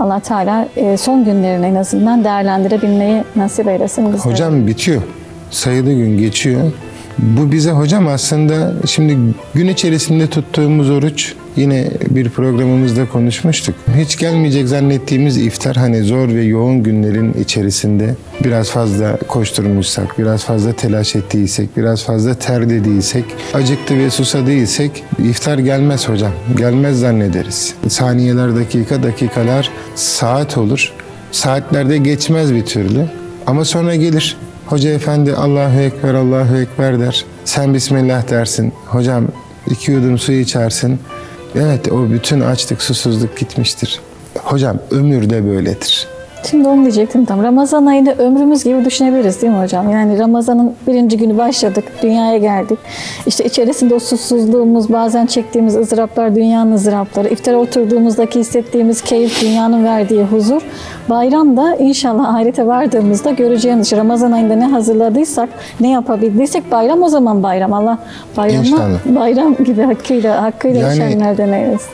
Allah Teala e, son günlerini en azından değerlendirebilmeyi nasip eylesin bizlere. Hocam bitiyor. Sayılı gün geçiyor. Bu bize hocam aslında şimdi gün içerisinde tuttuğumuz oruç yine bir programımızda konuşmuştuk. Hiç gelmeyecek zannettiğimiz iftar hani zor ve yoğun günlerin içerisinde biraz fazla koşturmuşsak, biraz fazla telaş ettiysek, biraz fazla terlediysek, acıktı ve susadıysak iftar gelmez hocam. Gelmez zannederiz. Saniyeler, dakika, dakikalar saat olur. Saatlerde geçmez bir türlü. Ama sonra gelir. Hoca efendi Allahu Ekber, Allahu Ekber der. Sen Bismillah dersin. Hocam iki yudum su içersin. Evet o bütün açlık, susuzluk gitmiştir. Hocam ömür de böyledir. Şimdi onu diyecektim tam. Ramazan ayını ömrümüz gibi düşünebiliriz değil mi hocam? Yani Ramazan'ın birinci günü başladık, dünyaya geldik. İşte içerisinde o susuzluğumuz, bazen çektiğimiz ızdıraplar, dünyanın ızdırapları, iftara oturduğumuzdaki hissettiğimiz keyif, dünyanın verdiği huzur. Bayram da inşallah ahirete vardığımızda göreceğimiz. işte Ramazan ayında ne hazırladıysak, ne yapabildiysek bayram o zaman bayram. Allah İnşallah. bayram gibi hakkıyla, hakkıyla Yani- yaşayanlardan eylesin.